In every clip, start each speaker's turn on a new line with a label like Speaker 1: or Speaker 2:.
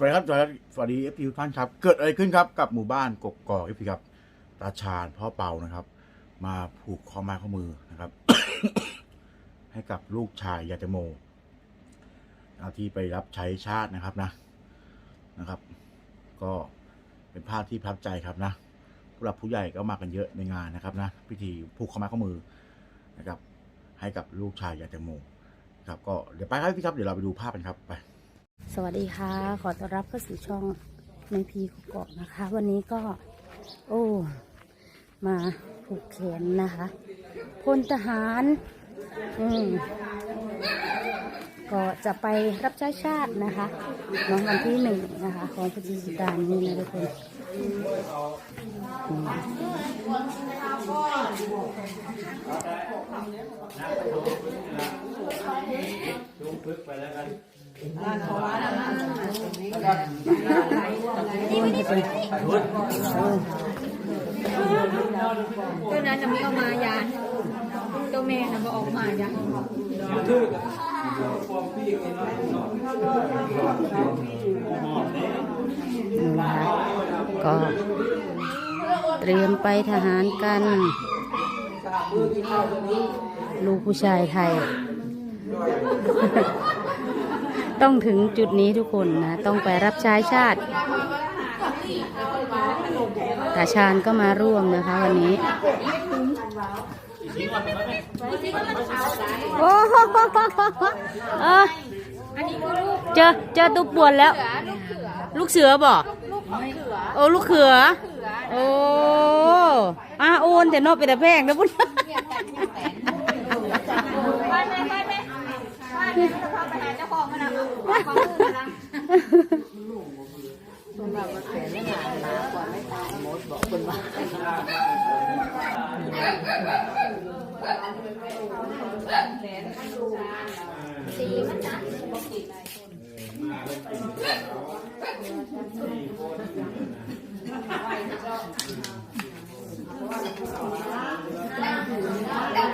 Speaker 1: วัสดีครับสวัสดีสวัสดีเอฟพีทุกท่านครับ เกิดอะไรขึ้นครับกับหมู่บ้านกกอกเอฟพีครับตาชาญพ่อเปานะครับ มาผูกข้อไม้ข้อมือนะครับ ให้กับลูกชายยาเตโมที่ไปรับใช้ชาตินะครับนะนะครับ ก็เป็นภาพที่ประทับใจครับนะผู้หลักผู้ใหญ่ก็มากันเยอะในงานนะครับนะพิธีผูกข้อไม้ข้อมือนะครับ ให้กับลูกชายยาเตโมครับ ก็เดี๋ยวไปครับพี่ครับเดี๋ยวเราไปดูภาพกันครับไป
Speaker 2: สวัสดีค่ะ ขอต้อนรับเข้าสู่ช่องในพีกุกเกาะนะคะ วันนี้ก็ โอ้ มาผูกแขนนะคะพลทหาร อืมก็จะไปรับใช้ชาตินะคะน้องวันที่หนึ่งนะคะ ของพฤศจิกายนนี้นะทุกคนอืมนี่ไม่ได้เป็น
Speaker 3: ตัวนั้นจะไม่เอามายานตัวแม่นะมาออกมายาน
Speaker 2: นะคะก็เตรียมไปทหารกัน ลูกผู้ชายไทย ต้องถึงจุดนี้ทุกคนนะ ต้องไปรับใช้ชาติตาชาญก็มาร่วมนะคะวันนี้ โอ้โหเออเจอเจอตุ๊กปวนแล้ว ลูกเสือบอกโอ้ลูกเขือ โอ้อาโอนแต่นอกไปแต่แพงนะพุ่น
Speaker 3: ไปไปไปไป ไปไปหาเจ้าของมันนะของมือมันนะ
Speaker 4: โอ้เขาไปน้ำเฝ้าถามว่าดูหลานเซ็นสัญ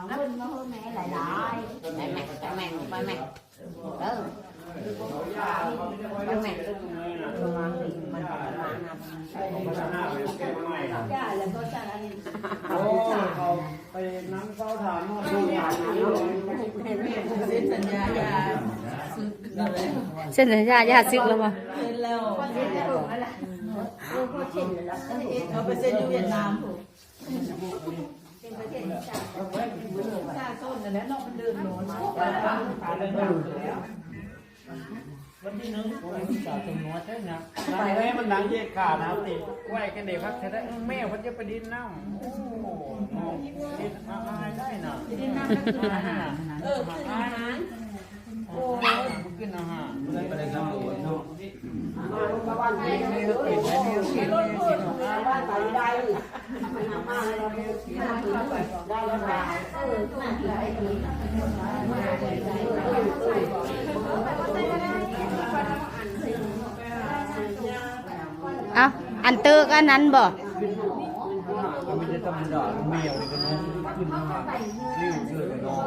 Speaker 4: อย่า
Speaker 2: เส้นสัญญาญาติซึกแล้วบ่
Speaker 4: เซ็ นแล้วเขาไปเซ็นอยู่เวียดนามวันที่หนึ่งผมจ่าถึงหัวใช่ไหมไปแม่มันหนังเย็ดขาดนะติดไหวกันเด็กพักแท้ๆแม่เขาจะไปดินน้ำโอ้ดินมาอายได้น่ะดินน้ำก็คืออาหารเออคืออาหารโอ้ยมันกินอาหารไม่ได้ทำตัวเนาะบ้านกินไม่ก็กินไม่ก็กินไม่ก็กินบ้านไปได้ได้แล้วนะ
Speaker 2: เอาอันเตอร์ก็อันนั้นบ่
Speaker 4: ก็ไม่ได้ธรรมดาเมียวนี่ก็น้องขึ้นมาริ้วเชื่อเลยน้อง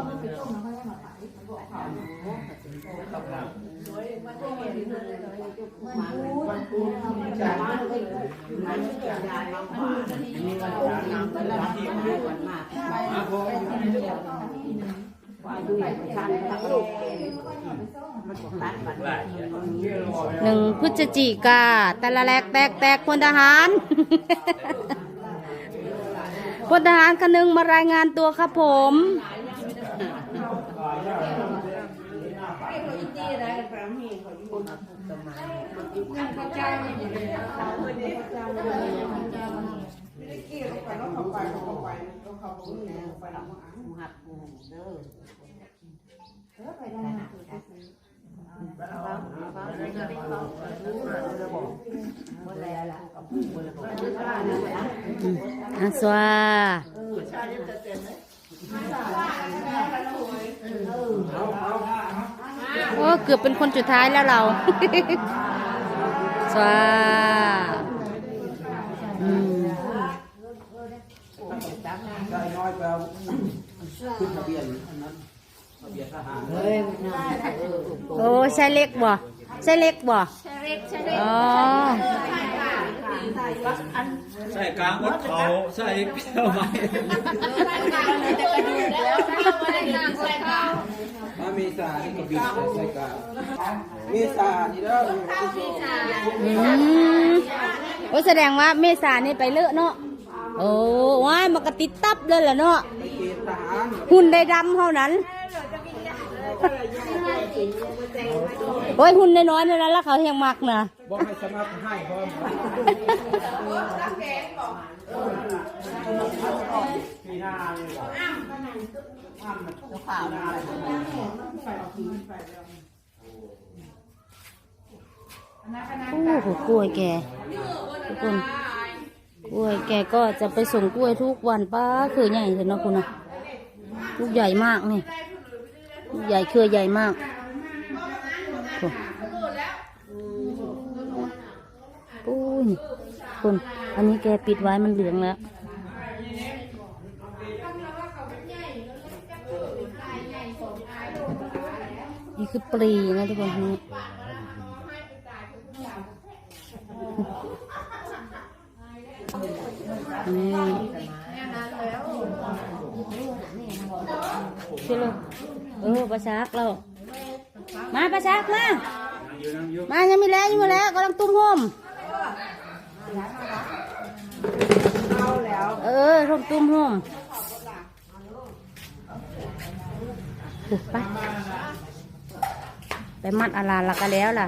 Speaker 4: เห
Speaker 2: นึ่งพฤศจิกาแต่ละแลกแตกแตกพลทหารพลทหารคนหนึ่งมารายงานตัวครับผม
Speaker 4: ไป
Speaker 3: อืมอาสวาโอ้เกือบเป็นคนสุดท้ายแล้วเรา สวาอืม
Speaker 5: ได้น้อยไปเอาขึ้นทะเบียนอันนั้นทะเบียนทหาร
Speaker 3: โอ้ใช่เล็กบ่ใช่เล็กบ่อ๋อ
Speaker 5: ใส่กลางวัดเขาใส่เปี้ยวไม้มาเม ษานี่ก็บินใส่กลางเมษานี่แล้ว
Speaker 3: อืมโอ้แสดงว่าเมษานี่ไปเลอะเนาะโอ้ว้ายมันก็ติดตับเลยล่ะเนาะ
Speaker 5: ไปเกณฑ์ทหาร
Speaker 3: หุ่นได้ดำเท่านั้นโอ้ยหุ่นน้อยๆนั่นแหละแล้วเขายังมักนะ
Speaker 5: บอกให้สมัครให้พร้อม
Speaker 6: ปีหน้าเลย เหรอ
Speaker 3: โอ้โหกล้วยแกทุกคนกล้วยแกก็จะไปส่งกล้วยทุกวันป้าคือใหญ่เลยเนาะคุณนะลูกใหญ่มากนี่ลูกใหญ่เครือใหญ่มากโอ้ยนี่คุณ อันนี้แกปิดไว้มันเหลืองแล้ว นี่คือปรีนะทุกคนนี่นี่ชื่เลยเออประชักเรามาประชักมา มายังมีแล้วยังมีแล้วกำลังตุ้มห่มเออร่มตุ้มห่มไป ไปมัดอาลาละก็แล้วล่ะ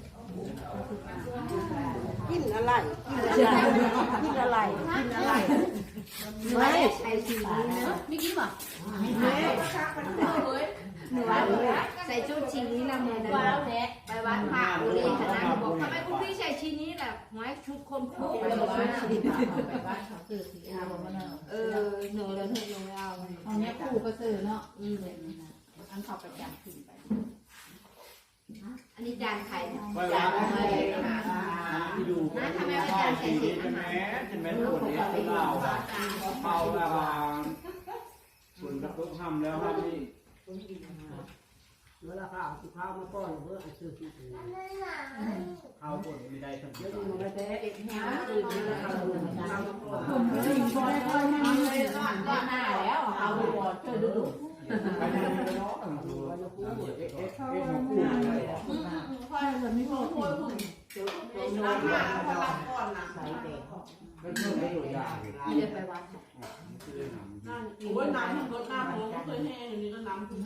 Speaker 4: ชีนี้นะมือนะ
Speaker 3: ว้าวแท้
Speaker 4: ไปวัดพระบุรีคณะเขาบอกทำไมคุณพี่ใส่ชีนี้แหละหมายชุดคนคู่ไปบอกว่าเออหนูแล้วหนูไม่เอา
Speaker 7: อันนี้ปู่ก็ซื้อเนาะอืมอันเขาประจำขึ้นไป
Speaker 4: อันนี้จานไข่
Speaker 6: ไป
Speaker 4: จา
Speaker 6: ร้านน
Speaker 4: อะไร
Speaker 6: ที่ดูสีนี้ใช่ไหมใช่ไหมตัวนี้เราเมาแล้วส่วนกระตุกห้ำแล้วครับนี่
Speaker 4: เวลาข้าวข้าวมาป้อนเพื่อซื้อที่อื่น
Speaker 6: เอาบนไม่ได้ทั้ง
Speaker 4: เดี๋ยวมันก็จะเอ็ดแห้งอื่นแล้วข้าวข้าวมาป้อน
Speaker 7: ผมถึงบอยบอยให้เลยรอดรอดหน้าแล้วเอาบอดเจอดู ดู
Speaker 6: ไปทางนี้เนาะดูว่าจะพูดเอ๊ะเอ๊ะเอ๊ะของคู่เลย
Speaker 7: ค่อยแบบไม่พอถึง
Speaker 4: ใส่แดง
Speaker 6: ก็เพิ่มได้ตัวอย่าง
Speaker 7: เรียนไปวัด
Speaker 8: โอ้ยน้ำมันรดน้ำมันเคยแห้งอย่างนี้ก็น้ำคุณ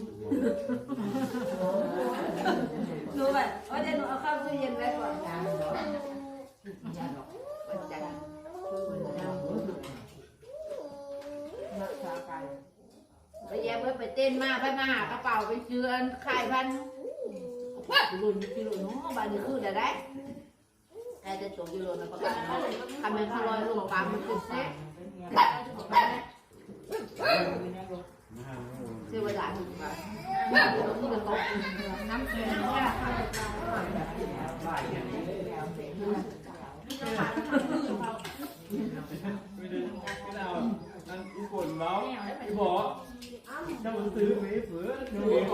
Speaker 3: หนูแบบว่าจะหนูเอาเข้าตู้เย็นไว้ก่อนนะ เต้นมาไปมาหากระเป๋าไปเชือนขายพันว่ารุ่นกิโลน้อบาดนี้คือได้ได้แต่จะจบกิโลนะประกันทำเป็นข้าวลอยลูกปลามันคือแซ่เสียเวลาถูกไหมนี่ก็ต้องน้ำเกลือ
Speaker 6: ไม่ได้ไม่ได้านั่นอุบลเราบอก เจ้าซื้อไปเฟือเรียน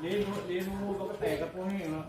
Speaker 6: เรียนเรียนมูก็แตกกับพวกแห้งแล้ว